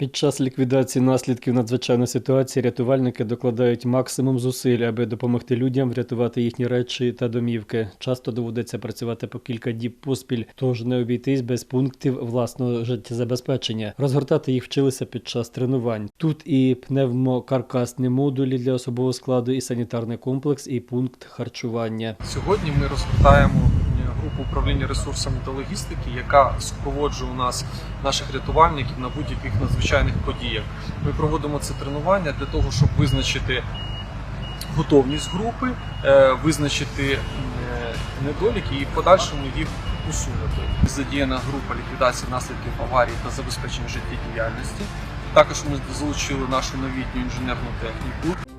Під час ліквідації наслідків надзвичайної ситуації рятувальники докладають максимум зусиль, аби допомогти людям врятувати їхні речі та домівки. Часто доводиться працювати по кілька діб поспіль, тож не обійтись без пунктів власного життєзабезпечення. Розгортати їх вчилися під час тренувань. Тут і пневмокаркасні модулі для особового складу, і санітарний комплекс, і пункт харчування. Сьогодні ми розгортаємо управління ресурсами та логістики, яка супроводжує у нас наших рятувальників на будь-яких надзвичайних подіях. Ми проводимо це тренування для того, щоб визначити готовність групи, е, визначити е, недоліки і в подальшому їх усунути. Задіяна група ліквідації наслідків аварії та забезпечення життєдіяльності. Також ми залучили нашу новітню інженерну техніку.